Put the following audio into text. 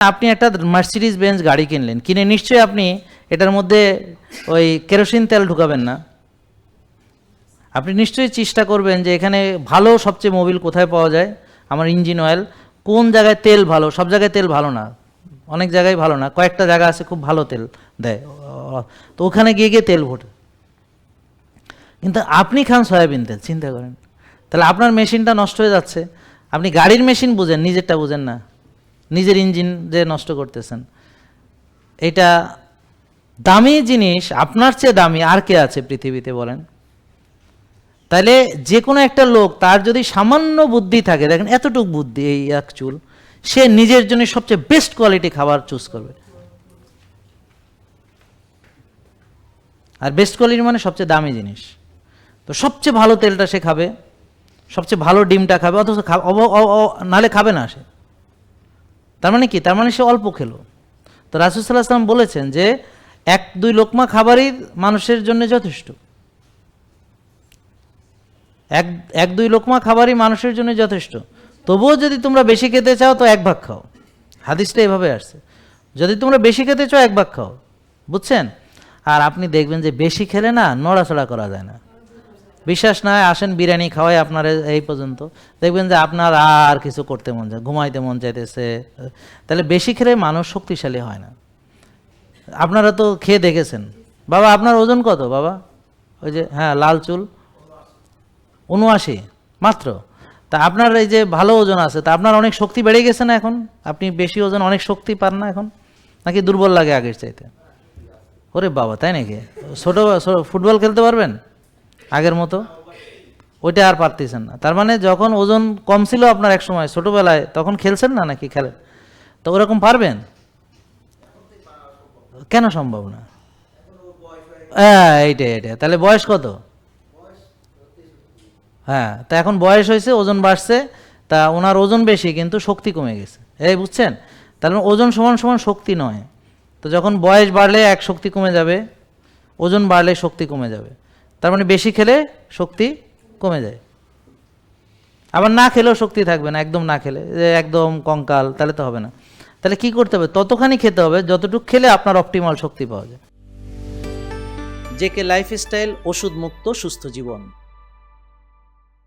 আপনি একটা Mercedes bench গাড়ি কিনলেন, কিনে নিশ্চয়ই আপনি এটার মধ্যে ওই কেরোসিন তেল ঢুকাবেন না। আপনি নিশ্চয়ই চেষ্টা করবেন যে এখানে ভালো সবচেয়ে মোবিল কোথায় পাওয়া যায়? আমার ইঞ্জিন অয়েল কোন জায়গায় তেল ভালো? সব জায়গায় তেল ভালো না। অনেক জায়গায় ভালো না। কয়েকটা জায়গা আছে, খুব ভালো তেল দেয়। তো ওখানে গিয়ে গিয়ে তেল ভোটে। কিন্তু আপনি খান সয়াবিন তেল, চিন্তা করেন। তাহলে আপনার মেশিনটা নষ্ট হয়ে যাচ্ছে। আপনি গাড়ির মেশিন বুঝেন, নিজেরটা বুঝেন না। নিজের ইঞ্জিন যে নষ্ট করতেছেন। এটা দামি জিনিস, আপনার চেয়ে দামি, আর কে আছে পৃথিবীতে বলেন? তাহলে যে কোনো একটা লোক তার যদি সামান্য বুদ্ধি থাকে, দেখেন এতটুক বুদ্ধি এই এক চুল, সে নিজের জন্য সবচেয়ে বেস্ট কোয়ালিটি খাবার চুজ করবে। আর বেস্ট কোয়ালিটি মানে সবচেয়ে দামি জিনিস। তো সবচেয়ে ভালো তেলটা সে খাবে, সবচেয়ে ভালো ডিমটা খাবে, অথচ নাহলে খাবে না সে। তার মানে কি? তার মানে সে অল্প খেলো। তো রাসুসাল্লাহ আসলাম বলেছেন যে, এক দুই লোকমা খাবারই মানুষের জন্য যথেষ্ট। এক এক দুই লোকমা খাবারই মানুষের জন্য যথেষ্ট। তবুও যদি তোমরা বেশি খেতে চাও তো এক ভাগ খাও। হাদিসটা এভাবে আসছে। যদি তোমরা বেশি খেতে চাও এক ভাগ খাও। বুঝছেন? আর আপনি দেখবেন যে বেশি খেলে না নড়াচড়া করা যায় না। বিশ্বাস না হয় আসেন বিরিয়ানি খাওয়াই আপনার এই পর্যন্ত। দেখবেন যে আপনার আর কিছু করতে মন যায়, ঘুমাইতে মন চাইতেছে তাহলে বেশি খেলে মানুষ শক্তিশালী হয় না। আপনারা তো খেয়ে দেখেছেন। বাবা, আপনার ওজন কত বাবা? ওই যে হ্যাঁ লাল চুল। উনআশি, মাত্র। তা আপনার এই যে ভালো ওজন আছে, তা আপনার অনেক শক্তি বেড়ে গেছে না এখন? আপনি বেশি ওজন, অনেক শক্তি পান না এখন? নাকি দুর্বল লাগে আগের চাইতে? ওরে বাবা, তাই নাকি? ছোটো, ফুটবল খেলতে পারবেন? আগের মতো, ওইটা আর পারতেছেন না। তার মানে যখন ওজন কম ছিল আপনার এক সময়, ছোটবেলায়, তখন খেলছেন না নাকি খেলেন? তো ওরকম পারবেন? কেন সম্ভব না? হ্যাঁ এইটাই এইটাই। তাহলে বয়স কত? হ্যাঁ তা এখন বয়স হয়েছে, ওজন বাড়ছে, তা ওনার ওজন বেশি, কিন্তু শক্তি কমে গেছে। এই বুঝছেন? তাহলে ওজন সমান সমান শক্তি নয়। তো যখন বয়স বাড়লে এক শক্তি কমে যাবে, ওজন বাড়লে শক্তি কমে যাবে। তার মানে বেশি খেলে শক্তি কমে যায়। আবার না খেলেও শক্তি থাকবে না, একদম না খেলে। একদম কঙ্কাল, তাহলে তো হবে না। তাহলে কি করতে হবে? ততখানি খেতে হবে যতটুকু খেলে আপনার অপটিমাল শক্তি পাওয়া যায়। যে কে লাইফস্টাইল ওষুধ মুক্ত সুস্থ জীবন।